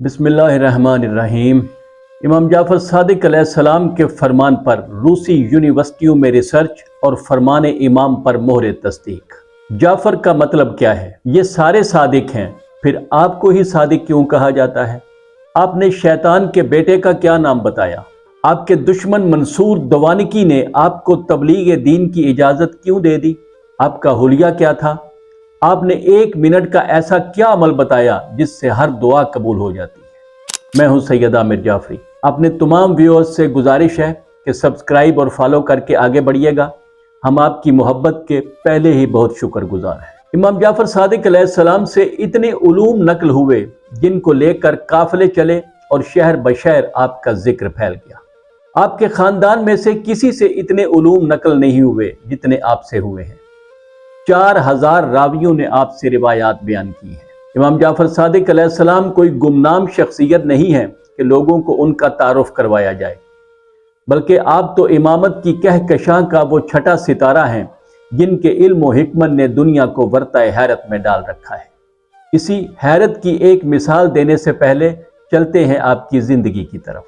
بسم اللہ الرحمن الرحیم۔ امام جعفر صادق علیہ السلام کے فرمان پر روسی یونیورسٹیوں میں ریسرچ اور فرمان امام پر مہر تصدیق۔ جعفر کا مطلب کیا ہے؟ یہ سارے صادق ہیں، پھر آپ کو ہی صادق کیوں کہا جاتا ہے؟ آپ نے شیطان کے بیٹے کا کیا نام بتایا؟ آپ کے دشمن منصور دوانکی نے آپ کو تبلیغ دین کی اجازت کیوں دے دی؟ آپ کا حلیہ کیا تھا؟ آپ نے ایک منٹ کا ایسا کیا عمل بتایا جس سے ہر دعا قبول ہو جاتی ہے؟ میں ہوں سید عامر جعفری۔ اپنے تمام ویورز سے گزارش ہے کہ سبسکرائب اور فالو کر کے آگے بڑھیے گا۔ ہم آپ کی محبت کے پہلے ہی بہت شکر گزار ہیں۔ امام جعفر صادق علیہ السلام سے اتنے علوم نقل ہوئے جن کو لے کر قافلے چلے اور شہر بشہر آپ کا ذکر پھیل گیا۔ آپ کے خاندان میں سے کسی سے اتنے علوم نقل نہیں ہوئے جتنے آپ سے ہوئے ہیں۔ چار ہزار راویوں نے آپ سے روایات بیان کی ہیں۔ امام جعفر صادق علیہ السلام کوئی گمنام شخصیت نہیں ہے کہ لوگوں کو ان کا تعارف کروایا جائے۔ بلکہ آپ تو امامت کی کہکشاں کا وہ چھٹا ستارہ ہیں جن کے علم و حکمت نے دنیا کو ورطہ حیرت میں ڈال رکھا ہے۔ اسی حیرت کی ایک مثال دینے سے پہلے چلتے ہیں آپ کی زندگی کی طرف۔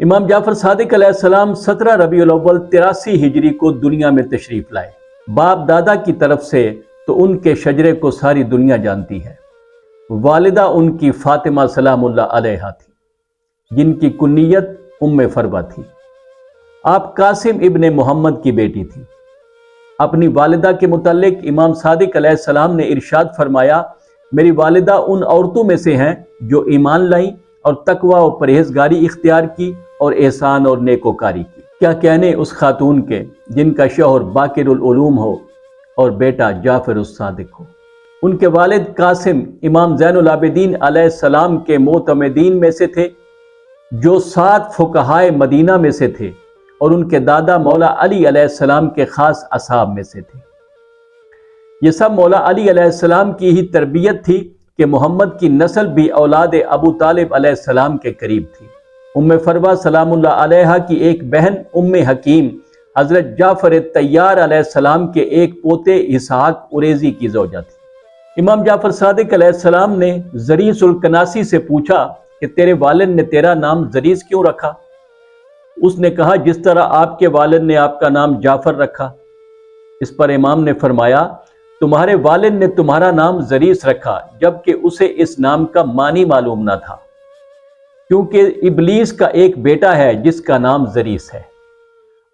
امام جعفر صادق علیہ السلام سترہ ربیع الاول تراسی ہجری کو دنیا میں تشریف لائے۔ باپ دادا کی طرف سے تو ان کے شجرے کو ساری دنیا جانتی ہے۔ والدہ ان کی فاطمہ سلام اللہ علیہ تھی، جن کی کنیت ام فربہ تھی۔ آپ قاسم ابن محمد کی بیٹی تھی۔ اپنی والدہ کے متعلق امام صادق علیہ السلام نے ارشاد فرمایا، میری والدہ ان عورتوں میں سے ہیں جو ایمان لائیں اور تقوی و پرہیزگاری اختیار کی اور احسان اور نیکوکاری کی۔ کیا کہنے اس خاتون کے؟ جن کا شوہر باقر العلوم ہو اور بیٹا جعفر الصادق ہو۔ ان کے والد قاسم امام زین العابدین علیہ السلام کے معتمدین میں سے تھے، جو سات فقہائے مدینہ میں سے تھے اور ان کے دادا مولا علی علیہ السلام کے خاص اصحاب میں سے تھے۔ یہ سب مولا علی علیہ السلام کی ہی تربیت تھی کہ محمد کی نسل بھی اولاد ابو طالب علیہ السلام کے قریب تھی۔ ام فروہ سلام اللہ علیہ کی ایک بہن ام حکیم حضرت جعفر تیار علیہ السلام کے ایک پوتے اسحاق اریزی کی زوجہ تھی۔ امام جعفر صادق علیہ السلام نے زریس الکناسی سے پوچھا کہ تیرے والد نے تیرا نام زریس کیوں رکھا؟ اس نے کہا، جس طرح آپ کے والد نے آپ کا نام جعفر رکھا، اس پر امام نے فرمایا، تمہارے والد نے تمہارا نام زریس رکھا، جبکہ اسے اس نام کا معنی معلوم نہ تھا۔ کیونکہ ابلیس کا ایک بیٹا ہے، جس کا نام زریس ہے۔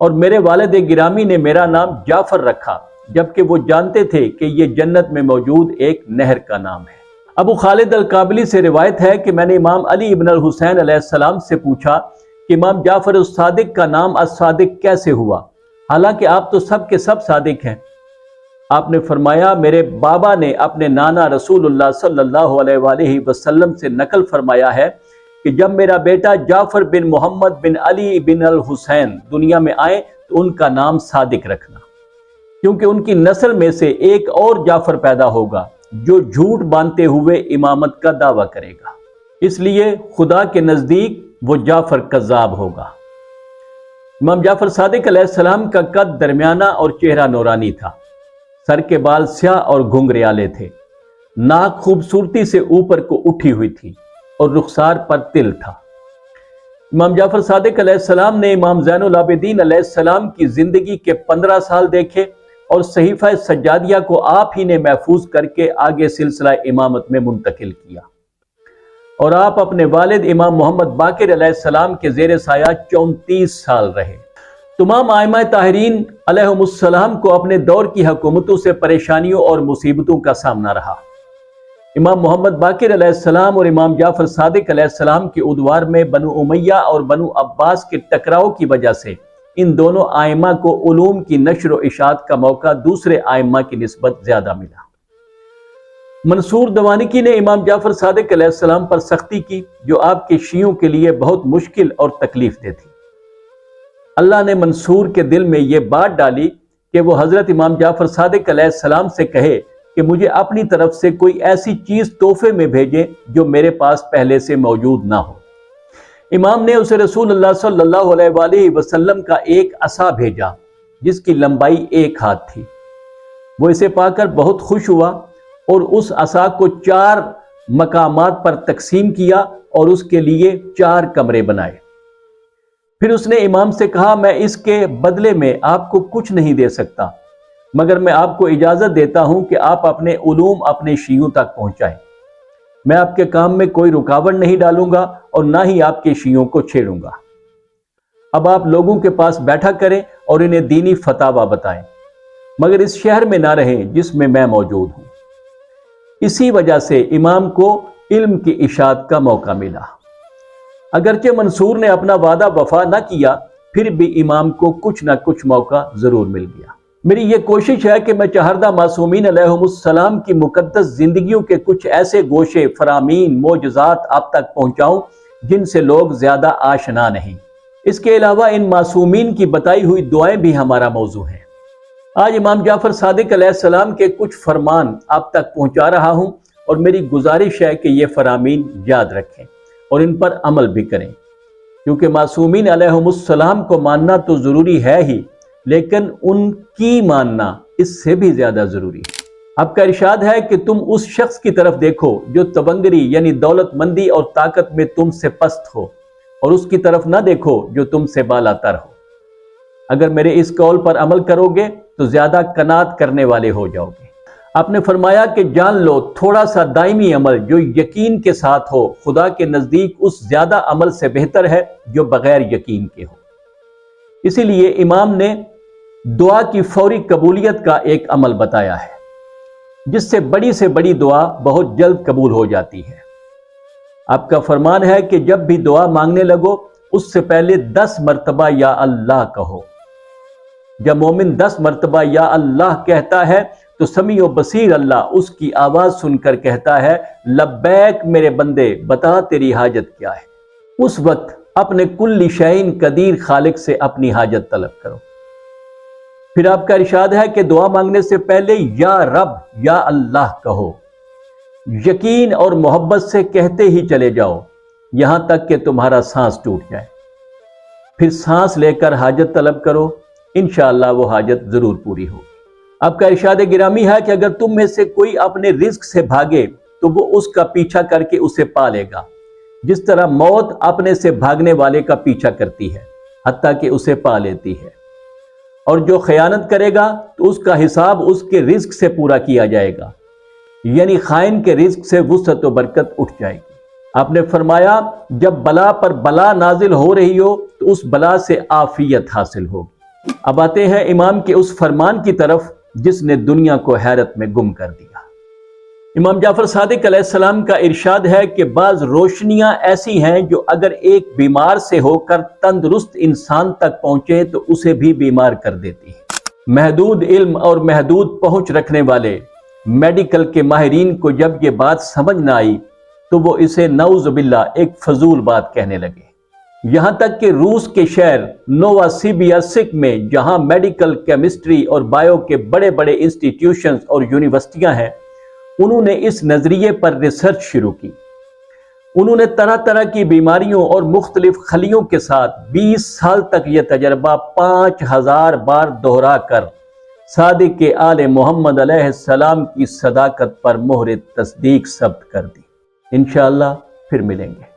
اور میرے والد گرامی نے میرا نام جعفر رکھا، جبکہ وہ جانتے تھے کہ یہ جنت میں موجود ایک نہر کا نام ہے۔ ابو خالد القابلی سے روایت ہے کہ میں نے امام علی ابن الحسین علیہ السلام سے پوچھا کہ امام جعفر الصادق کا نام الصادق کیسے ہوا؟ حالانکہ آپ تو سب کے سب صادق ہیں۔ آپ نے فرمایا، میرے بابا نے اپنے نانا رسول اللہ صلی اللہ علیہ وآلہ وسلم سے نقل فرمایا ہے کہ جب میرا بیٹا جعفر بن محمد بن علی بن الحسین دنیا میں آئے تو ان کا نام صادق رکھنا۔ کیونکہ ان کی نسل میں سے ایک اور جعفر پیدا ہوگا جو جھوٹ باندھتے ہوئے امامت کا دعویٰ کرے گا۔ اس لیے خدا کے نزدیک وہ جعفر کذاب ہوگا۔ امام جعفر صادق علیہ السلام کا قد درمیانہ اور چہرہ نورانی تھا۔ سر کے بال سیاہ اور گھنگریالے تھے۔ ناک خوبصورتی سے اوپر کو اٹھی ہوئی تھی۔ اور رخسار پر تل تھا۔ امام جعفر صادق علیہ السلام نے امام زین العابدین علیہ السلام کی زندگی کے پندرہ سال دیکھے اور صحیفہ سجادیہ کو آپ ہی نے محفوظ کر کے آگے سلسلہ امامت میں منتقل کیا۔ اور آپ اپنے والد امام محمد باقر علیہ السلام کے زیر سایہ چونتیس سال رہے۔ تمام آئمہ تاہرین علیہ السلام کو اپنے دور کی حکومتوں سے پریشانیوں اور مصیبتوں کا سامنا رہا۔ امام محمد باقر علیہ السلام اور امام جعفر صادق علیہ السلام کے ادوار میں بنو امیہ اور بنو عباس کے ٹکراؤ کی وجہ سے ان دونوں آئمہ کو علوم کی نشر و اشاعت کا موقع دوسرے آئمہ کی نسبت زیادہ ملا۔ منصور دوانکی نے امام جعفر صادق علیہ السلام پر سختی کی جو آپ کے شیعوں کے لیے بہت مشکل اور تکلیف دے تھی۔ اللہ نے منصور کے دل میں یہ بات ڈالی کہ وہ حضرت امام جعفر صادق علیہ السلام سے کہے کہ مجھے اپنی طرف سے کوئی ایسی چیز تحفے میں بھیجے جو میرے پاس پہلے سے موجود نہ ہو۔ امام نے اسے رسول اللہ صلی اللہ علیہ وآلہ وسلم کا ایک عصا بھیجا، جس کی لمبائی ایک ہاتھ تھی۔ وہ اسے پا کر بہت خوش ہوا اور اس عصا کو چار مقامات پر تقسیم کیا اور اس کے لیے چار کمرے بنائے۔ پھر اس نے امام سے کہا، میں اس کے بدلے میں آپ کو کچھ نہیں دے سکتا۔ مگر میں آپ کو اجازت دیتا ہوں کہ آپ اپنے علوم اپنے شیعوں تک پہنچائیں۔ میں آپ کے کام میں کوئی رکاوٹ نہیں ڈالوں گا اور نہ ہی آپ کے شیعوں کو چھیڑوں گا۔ اب آپ لوگوں کے پاس بیٹھا کریں اور انہیں دینی فتوا بتائیں۔ مگر اس شہر میں نہ رہیں جس میں میں موجود ہوں۔ اسی وجہ سے امام کو علم کی اشاعت کا موقع ملا۔ اگرچہ منصور نے اپنا وعدہ وفا نہ کیا، پھر بھی امام کو کچھ نہ کچھ موقع ضرور مل گیا۔ میری یہ کوشش ہے کہ میں چہردہ معصومین علیہ السلام کی مقدس زندگیوں کے کچھ ایسے گوشے، فرامین موجزات آپ تک پہنچاؤں جن سے لوگ زیادہ آشنا نہیں۔ اس کے علاوہ ان معصومین کی بتائی ہوئی دعائیں بھی ہمارا موضوع ہیں۔ آج امام جعفر صادق علیہ السلام کے کچھ فرمان آپ تک پہنچا رہا ہوں اور میری گزارش ہے کہ یہ فرامین یاد رکھیں اور ان پر عمل بھی کریں۔ کیونکہ معصومین علیہ السلام کو ماننا تو ضروری ہے ہی لیکن ان کی ماننا اس سے بھی زیادہ ضروری ہے۔ آپ کا ارشاد ہے کہ تم اس شخص کی طرف دیکھو جو تبنگری یعنی دولت مندی اور طاقت میں تم سے پست ہو اور اس کی طرف نہ دیکھو جو تم سے بالا تر ہو۔ اگر میرے اس قول پر عمل کرو گے تو زیادہ کنات کرنے والے ہو جاؤ گے۔ آپ نے فرمایا کہ جان لو، تھوڑا سا دائمی عمل جو یقین کے ساتھ ہو، خدا کے نزدیک اس زیادہ عمل سے بہتر ہے جو بغیر یقین کے ہو۔ اسی لیے امام نے دعا کی فوری قبولیت کا ایک عمل بتایا ہے، جس سے بڑی سے بڑی دعا بہت جلد قبول ہو جاتی ہے۔ آپ کا فرمان ہے کہ جب بھی دعا مانگنے لگو، اس سے پہلے دس مرتبہ یا اللہ کہو۔ جب مومن دس مرتبہ یا اللہ کہتا ہے، تو سمیع و بصیر اللہ اس کی آواز سن کر کہتا ہے، لبیک میرے بندے، بتا تیری حاجت کیا ہے۔ اس وقت اپنے کل شعین قدیر خالق سے اپنی حاجت طلب کرو۔ پھر آپ کا ارشاد ہے کہ دعا مانگنے سے پہلے یا رب یا اللہ کہو۔ یقین اور محبت سے کہتے ہی چلے جاؤ، یہاں تک کہ تمہارا سانس ٹوٹ جائے۔ پھر سانس لے کر حاجت طلب کرو، انشاءاللہ وہ حاجت ضرور پوری ہو۔ آپ کا ارشاد گرامی ہے کہ اگر تم میں سے کوئی اپنے رزق سے بھاگے، تو وہ اس کا پیچھا کر کے اسے پا لے گا۔ جس طرح موت اپنے سے بھاگنے والے کا پیچھا کرتی ہے، حتیٰ کہ اسے پا لیتی ہے۔ اور جو خیانت کرے گا تو اس کا حساب اس کے رزق سے پورا کیا جائے گا۔ یعنی خائن کے رزق سے وسط و برکت اٹھ جائے گی۔ آپ نے فرمایا، جب بلا پر بلا نازل ہو رہی ہو تو اس بلا سے آفیت حاصل ہوگی۔ اب آتے ہیں امام کے اس فرمان کی طرف جس نے دنیا کو حیرت میں گم کر دیا۔ امام جعفر صادق علیہ السلام کا ارشاد ہے کہ بعض روشنیاں ایسی ہیں جو اگر ایک بیمار سے ہو کر تندرست انسان تک پہنچے تو اسے بھی بیمار کر دیتی ہے محدود علم اور محدود پہنچ رکھنے والے میڈیکل کے ماہرین کو جب یہ بات سمجھ نہ آئی تو وہ اسے نعوذ باللہ ایک فضول بات کہنے لگے۔ یہاں تک کہ روس کے شہر نووا سیبیا سک میں، جہاں میڈیکل کیمسٹری اور بایو کے بڑے بڑے انسٹیٹیوشنز اور یونیورسٹیاں ہیں انہوں نے اس نظریے پر ریسرچ شروع کی۔ انہوں نے طرح طرح کی بیماریوں اور مختلف خلیوں کے ساتھ بیس سال تک یہ تجربہ پانچ ہزار بار دہرا کر صادق کے آل محمد علیہ السلام کی صداقت پر مہر تصدیق ثبت کر دی۔ انشاءاللہ پھر ملیں گے۔